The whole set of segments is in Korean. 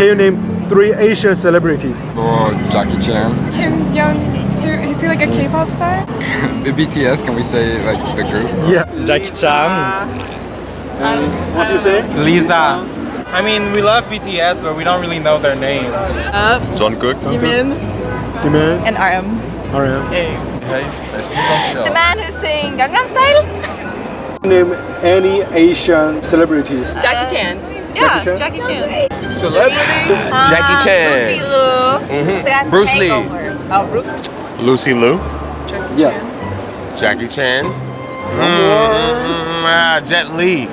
Can you name three Asian celebrities? Or Jackie Chan. Kim Young Soo. Is he like a K-pop star? The BTS, can we say like the group? Yeah. Jackie Chan, uh, And um, What do you say? Lisa. I mean, we love BTS, but we don't really know their names. Uh, Jungkook. Jimin Jimin, and RM. RM. The man who sang Gangnam Style? Name any Asian celebrities. Jackie Chan. Yeah, Chan? Jackie Chan. Celebrities? Jackie Chan. Lucy Chan. Liu. That's Bruce Lee. Oh, Ru- Lucy Liu. Yes. Jackie Chan. Mm, ah, Jet Li.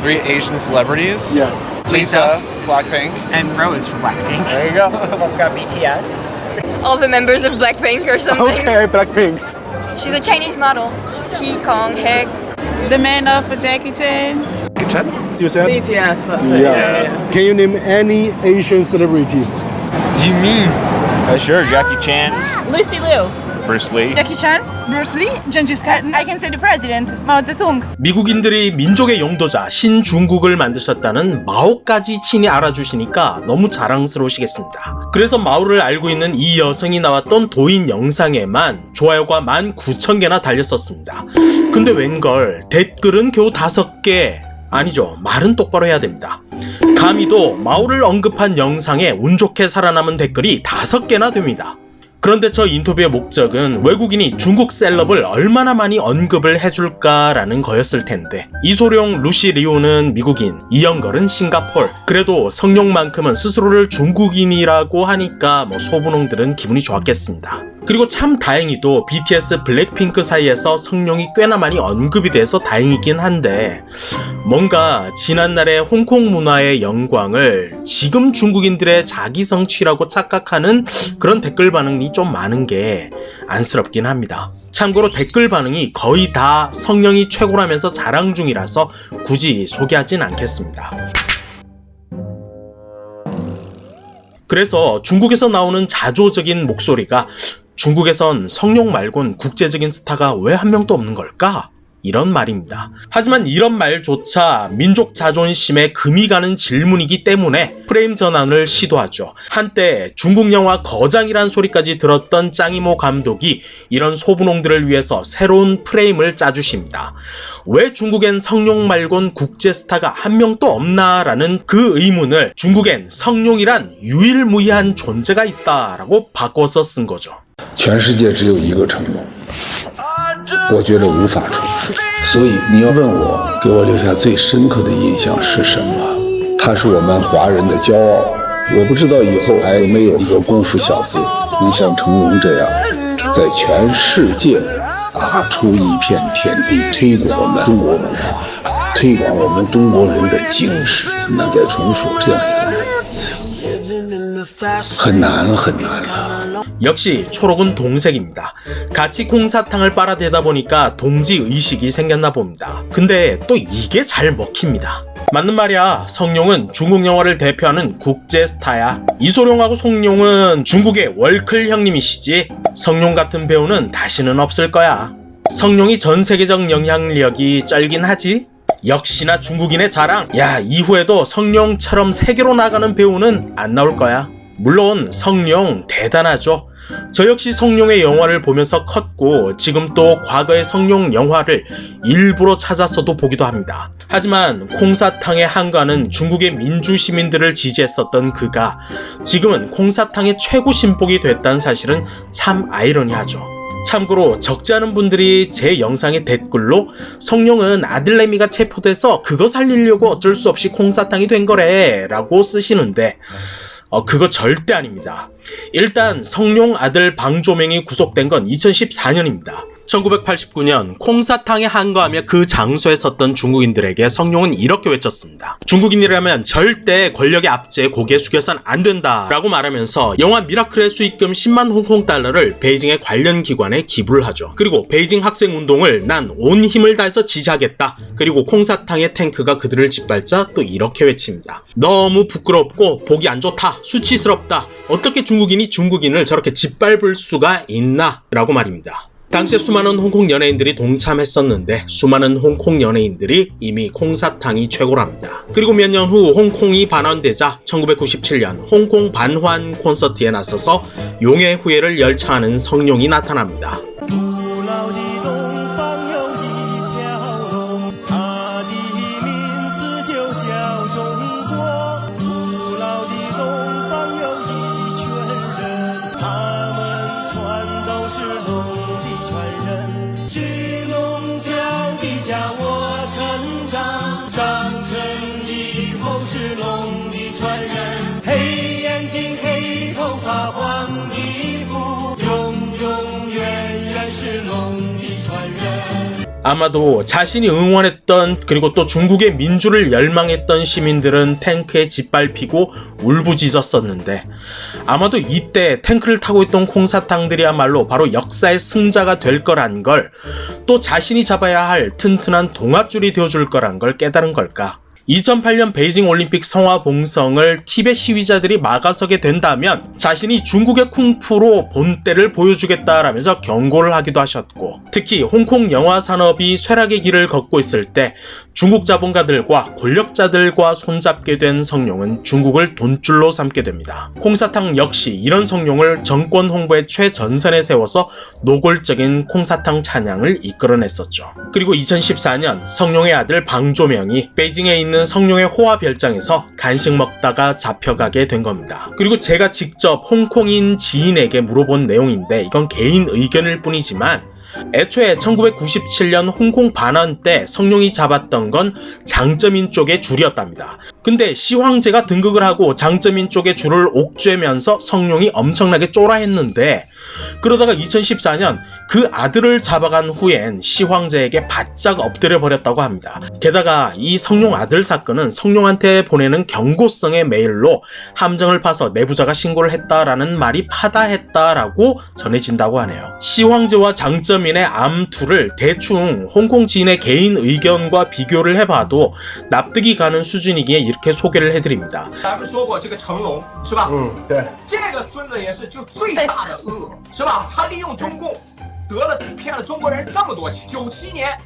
Three Asian celebrities. Yeah. Lisa, Blackpink. And Rose from Blackpink. There you go. We've also got BTS. All the members of Blackpink or something. Okay, Blackpink. She's a Chinese model. He Kong Hek. The man of Jackie Chan. Jackie Chan. You said? BTS. That's Yeah. Can you name any Asian celebrities? Jimin. Uh, sure, Jackie Chan. Lucy Liu. Bruce Lee. Jackie Chan. Bruce Lee. Gengis Khan. I can say the president. Mao Zedong. 미국인들이 민족의 영도자 신중국을 만드셨다는 마오까지 친히 알아주시니까 너무 자랑스러우시겠습니다. 그래서 마오를 알고 있는 이 여성이 나왔던 도인 영상에만 좋아요가 19,000개나 달렸었습니다. 근데 웬걸 댓글은 겨우 5개 아니죠. 말은 똑바로 해야 됩니다. 감히도 마오를 언급한 영상에 운 좋게 살아남은 댓글이 5개나 됩니다. 그런데 저 인터뷰의 목적은 외국인이 중국 셀럽을 얼마나 많이 언급을 해줄까라는 거였을 텐데 이소룡 루시 리오는 미국인 이영걸은 싱가폴 그래도 성룡만큼은 스스로를 중국인이라고 하니까 뭐 소분홍들은 기분이 좋았겠습니다 그리고 참 다행히도 BTS 블랙핑크 사이에서 성룡이 꽤나 많이 언급이 돼서 다행이긴 한데 뭔가 지난날의 홍콩 문화의 영광을 지금 중국인들의 자기 성취라고 착각하는 그런 댓글 반응이 좀 많은 게 안쓰럽긴 합니다. 참고로 댓글 반응이 거의 다 성령이 최고라면서 자랑 중이라서 굳이 소개하진 않겠습니다. 그래서 중국에서 나오는 자조적인 목소리가 중국에선 성룡 말곤 국제적인 스타가 왜 한 명도 없는 걸까? 이런 말입니다. 하지만 이런 말조차 민족 자존심에 금이 가는 질문이기 때문에 프레임 전환을 시도하죠. 한때 중국 영화 거장이란 소리까지 들었던 짱이모 감독이 이런 소분홍들을 위해서 새로운 프레임을 짜주십니다. 왜 중국엔 성룡 말곤 국제 스타가 한 명도 없나라는 그 의문을 중국엔 성룡이란 유일무이한 존재가 있다라고 바꿔서 쓴 거죠. 全世界只有一个成龙，我觉得无法重复。所以你要问我，给我留下最深刻的印象是什么？他是我们华人的骄傲。我不知道以后还有没有一个功夫小子能像成龙这样，在全世界打出一片天地，推广我们中国文化，推广我们中国人的精神。那再重复这样一个人， 흔한 흔한 역시 초록은 동색입니다. 같이 콩사탕을 빨아대다 보니까 동지 의식이 생겼나 봅니다. 근데 또 이게 잘 먹힙니다. 맞는 말이야. 성룡은 중국 영화를 대표하는 국제 스타야. 이소룡하고 성룡은 중국의 월클 형님이시지. 성룡 같은 배우는 다시는 없을 거야. 성룡이 전 세계적 영향력이 짧긴 하지. 역시나 중국인의 자랑. 야, 이후에도 성룡처럼 세계로 나가는 배우는 안 나올 거야. 물론 성룡 대단하죠. 저 역시 성룡의 영화를 보면서 컸고 지금 또 과거의 성룡 영화를 일부러 찾아서도 보기도 합니다. 하지만 콩사탕의 한가는 중국의 민주 시민들을 지지했었던 그가 지금은 콩사탕의 최고 신복이 됐다는 사실은 참 아이러니하죠. 참고로 적지 않은 분들이 제 영상의 댓글로 성룡은 아들내미가 체포돼서 그거 살리려고 어쩔 수 없이 콩사탕이 된 거래 라고 쓰시는데 어, 그거 절대 아닙니다. 일단 성룡 아들 방조맹이 구속된 건 2014년입니다. 1989년 콩사탕에 한거하며 그 장소에 섰던 중국인들에게 성룡은 이렇게 외쳤습니다. 중국인이라면 절대 권력의 압제에 고개 숙여선 안 된다 라고 말하면서 영화 미라클의 수익금 10만 홍콩 달러를 베이징의 관련 기관에 기부를 하죠. 그리고 베이징 학생 운동을 난 온 힘을 다해서 지지하겠다. 그리고 콩사탕의 탱크가 그들을 짓밟자 또 이렇게 외칩니다. 너무 부끄럽고 보기 안 좋다. 수치스럽다. 어떻게 중국인이 중국인을 저렇게 짓밟을 수가 있나? 라고 말입니다. 당시에 수많은 홍콩 연예인들이 동참했었는데 수많은 홍콩 연예인들이 이미 콩사탕이 최고랍니다. 그리고 몇 년 후 홍콩이 반환되자 1997년 홍콩 반환 콘서트에 나서서 용의 후예를 열창하는 성룡이 나타납니다. 黑眼睛，黑头发，黄衣服，永永远远是龙的传人。 아마도 자신이 응원했던 그리고 또 중국의 민주를 열망했던 시민들은 탱크에 짓밟히고 울부짖었었는데 아마도 이때 탱크를 타고 있던 콩사탕들이야말로 바로 역사의 승자가 될 거란 걸 또 자신이 잡아야 할 튼튼한 동아줄이 되어줄 거란 걸 깨달은 걸까? 2008년 베이징 올림픽 성화 봉성을 티벳 시위자들이 막아서게 된다면 자신이 중국의 쿵푸로 본때를 보여주겠다라면서 경고를 하기도 하셨고 특히 홍콩 영화 산업이 쇠락의 길을 걷고 있을 때 중국 자본가들과 권력자들과 손잡게 된 성룡은 중국을 돈줄로 삼게 됩니다. 콩사탕 역시 이런 성룡을 정권 홍보의 최전선에 세워서 노골적인 콩사탕 찬양을 이끌어냈었죠. 그리고 2014년 성룡의 아들 방조명이 베이징에 있는 성룡의 호화 별장에서 간식 먹다가 잡혀가게 된 겁니다. 그리고 제가 직접 홍콩인 지인에게 물어본 내용인데 이건 개인 의견일 뿐이지만 애초에 1997년 홍콩 반환 때 성룡이 잡았던 건 장점인 쪽의 줄이었답니다. 근데 시황제가 등극을 하고 장점인 쪽의 줄을 옥죄면서 성룡이 엄청나게 쫄아했는데 그러다가 2014년 그 아들을 잡아간 후엔 시황제에게 바짝 엎드려 버렸다고 합니다. 게다가 이 성룡 아들 사건은 성룡한테 보내는 경고성의 메일로 함정을 파서 내부자가 신고를 했다라는 말이 파다했다라고 전해진다고 하네요. 시황제와 장점인의 암투를 대충 홍콩 지인의 개인 의견과 비교를 해봐도 납득이 가는 수준이기에 이렇게 소개를 해드립니다. 咱们说过这个成龙是吧？嗯，对。这个孙子也是就最大的恶，是吧？他利用中共得了骗了中国人这么多钱，九七年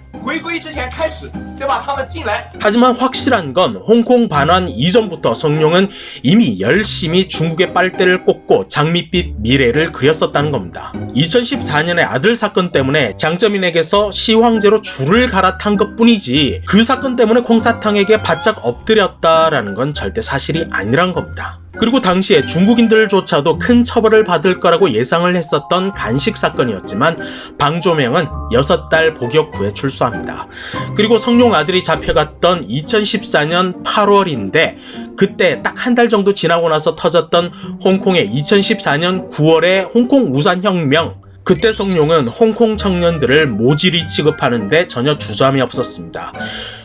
하지만 확실한 건 홍콩 반환 이전부터 성룡은 이미 열심히 중국의 빨대를 꽂고 장밋빛 미래를 그렸었다는 겁니다. 2014년의 아들 사건 때문에 장점인에게서 시황제로 줄을 갈아탄 것 뿐이지 그 사건 때문에 콩사탕에게 바짝 엎드렸다라는 건 절대 사실이 아니란 겁니다. 그리고 당시에 중국인들조차도 큰 처벌을 받을 거라고 예상을 했었던 간식 사건이었지만 방조명은 6달 복역 구해 출소 합니다. 그리고 성룡 아들이 잡혀갔던 2014년 8월인데 그때 딱 한 달 정도 지나고 나서 터졌던 홍콩의 2014년 9월의 홍콩 우산 혁명 그때 성룡은 홍콩 청년들을 모질이 취급하는데 전혀 주저함이 없었습니다.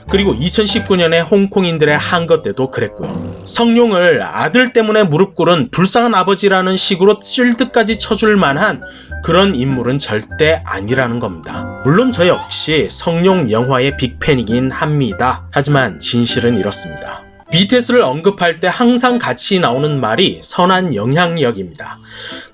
그리고 2019년에 홍콩인들의 한거 때도 그랬고요. 성룡을 아들 때문에 무릎 꿇은 불쌍한 아버지라는 식으로 실드까지 쳐줄 만한 그런 인물은 절대 아니라는 겁니다. 물론 저 역시 성룡 영화의 빅팬이긴 합니다. 하지만 진실은 이렇습니다. BTS를 언급할 때 항상 같이 나오는 말이 선한 영향력입니다.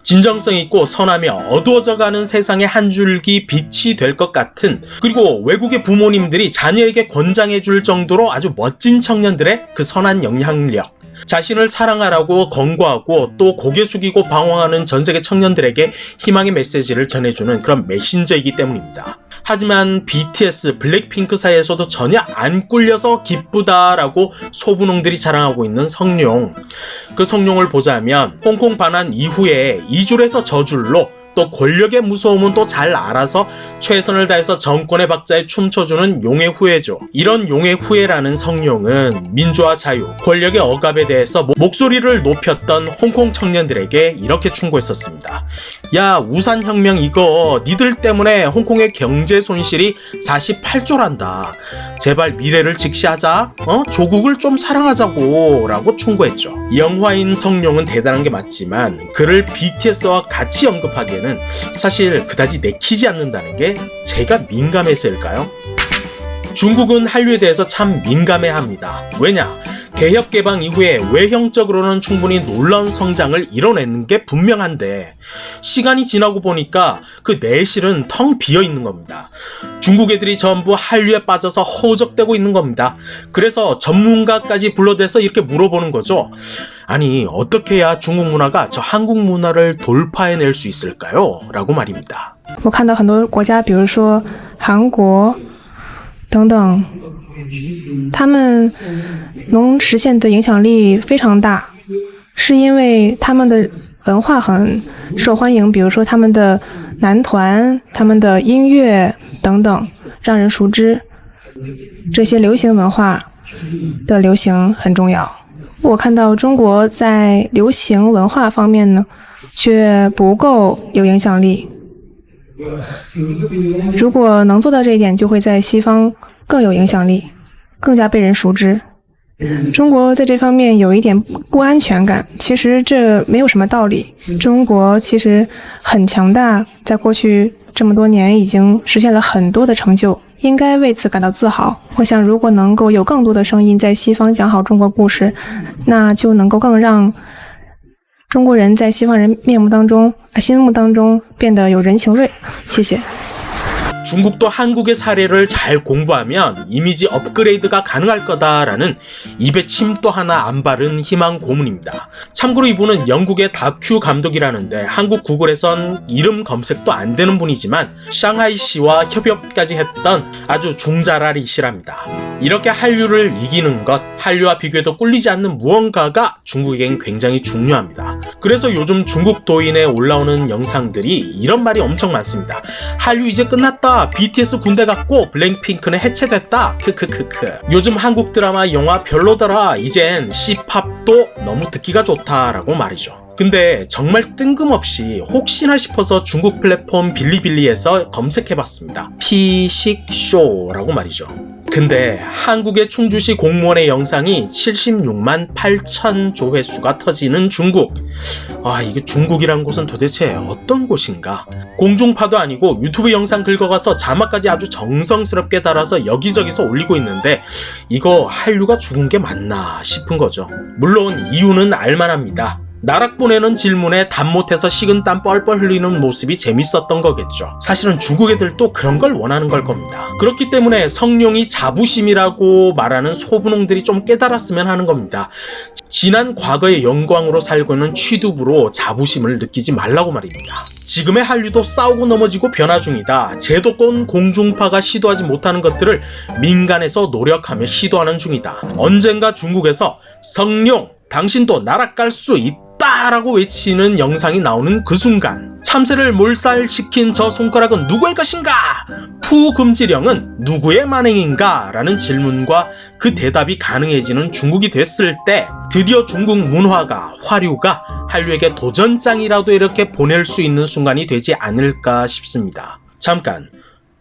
진정성 있고 선하며 어두워져가는 세상의 한 줄기 빛이 될 것 같은 그리고 외국의 부모님들이 자녀에게 권장해줄 정도로 아주 멋진 청년들의 그 선한 영향력 자신을 사랑하라고 권고하고 또 고개 숙이고 방황하는 전 세계 청년들에게 희망의 메시지를 전해주는 그런 메신저이기 때문입니다. 하지만 BTS, 블랙핑크 사이에서도 전혀 안 꿀려서 기쁘다라고 소분홍들이 자랑하고 있는 성룡. 그 성룡을 보자면 홍콩 반환 이후에 이줄에서 저줄로 또 권력의 무서움은 또 잘 알아서 최선을 다해서 정권의 박자에 춤춰주는 용의 후예죠. 이런 용의 후예라는 성룡은 민주화 자유, 권력의 억압에 대해서 모- 목소리를 높였던 홍콩 청년들에게 이렇게 충고했었습니다. 야 우산 혁명 이거 니들 때문에 홍콩의 경제 손실이 48조란다. 제발 미래를 직시하자. 어? 조국을 좀 사랑하자고 라고 충고했죠. 영화인 성룡은 대단한 게 맞지만 그를 BTS와 같이 언급하기에는 사실 그다지 내키지 않는다는 게 제가 민감해서일까요? 중국은 한류에 대해서 참 민감해 합니다. 왜냐? 개혁 개방 이후에 외형적으로는 충분히 놀라운 성장을 이뤄내는 게 분명한데 시간이 지나고 보니까 그 내실은 텅 비어 있는 겁니다. 중국 애들이 전부 한류에 빠져서 허우적대고 있는 겁니다. 그래서 전문가까지 불러대서 이렇게 물어보는 거죠. 아니 어떻게 해야 중국 문화가 저 한국 문화를 돌파해낼 수 있을까요? 라고 말입니다. 我看到很多国家，比如说韩国等等，他们 能实现的影响力非常大，是因为他们的文化很受欢迎，比如说他们的男团、他们的音乐等等，让人熟知。这些流行文化的流行很重要。我看到中国在流行文化方面呢，却不够有影响力。如果能做到这一点，就会在西方更有影响力，更加被人熟知。中国在这方面有一点不安全感，其实这没有什么道理。中国其实很强大，在过去这么多年已经实现了很多的成就，应该为此感到自豪。我想，如果能够有更多的声音在西方讲好中国故事，那就能够更让中国人在西方人面目当中、呃心目当中变得有人情味。谢谢。 중국도 한국의 사례를 잘 공부하면 이미지 업그레이드가 가능할 거다라는 입에 침도 하나 안 바른 희망 고문입니다. 참고로 이분은 영국의 다큐 감독이라는데 한국 구글에선 이름 검색도 안 되는 분이지만 샹하이 시와 협업까지 했던 아주 중자라리시랍니다. 이렇게 한류를 이기는 것, 한류와 비교해도 꿀리지 않는 무언가가 중국에겐 굉장히 중요합니다. 그래서 요즘 중국 도인에 올라오는 영상들이 이런 말이 엄청 많습니다. 한류 이제 끝났다. BTS 군대 갔고 블랙핑크는 해체됐다. 크크크크. 요즘 한국 드라마 영화 별로더라. 이젠 C팝도 너무 듣기가 좋다라고 말이죠. 근데 정말 뜬금없이 혹시나 싶어서 중국 플랫폼 빌리빌리에서 검색해봤습니다. 피식쇼라고 말이죠. 근데 한국의 충주시 공무원의 영상이 76만 8천 조회수가 터지는 중국. 아, 이게 중국이란 곳은 도대체 어떤 곳인가? 공중파도 아니고 유튜브 영상 긁어가서 자막까지 아주 정성스럽게 달아서 여기저기서 올리고 있는데 이거 한류가 죽은 게 맞나 싶은 거죠. 물론 이유는 알만합니다. 나락 보내는 질문에 답 못해서 식은 땀 뻘뻘 흘리는 모습이 재밌었던 거겠죠. 사실은 중국 애들도 그런 걸 원하는 걸 겁니다. 그렇기 때문에 성룡이 자부심이라고 말하는 소분홍들이 좀 깨달았으면 하는 겁니다. 지난 과거의 영광으로 살고 있는 취두부로 자부심을 느끼지 말라고 말입니다. 지금의 한류도 싸우고 넘어지고 변화 중이다. 제도권 공중파가 시도하지 못하는 것들을 민간에서 노력하며 시도하는 중이다. 언젠가 중국에서 성룡, 당신도 나락 갈 수 있다! 라고 외치는 영상이 나오는 그 순간 참새를 몰살시킨 저 손가락은 누구의 것인가? 푸금지령은 누구의 만행인가? 라는 질문과 그 대답이 가능해지는 중국이 됐을 때 드디어 중국 문화가 화류가 한류에게 도전장이라도 이렇게 보낼 수 있는 순간이 되지 않을까 싶습니다. 잠깐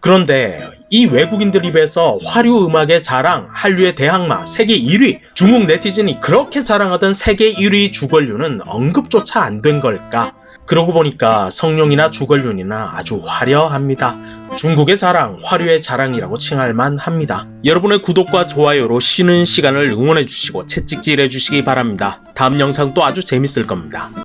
그런데 이 외국인들 입에서 화류 음악의 자랑, 한류의 대항마, 세계 1위, 중국 네티즌이 그렇게 자랑하던 세계 1위 주걸류는 언급조차 안 된 걸까? 그러고 보니까 성룡이나 주걸륜이나 아주 화려합니다. 중국의 자랑, 화류의 자랑이라고 칭할 만 합니다. 여러분의 구독과 좋아요로 쉬는 시간을 응원해주시고 채찍질 해주시기 바랍니다. 다음 영상도 아주 재밌을 겁니다.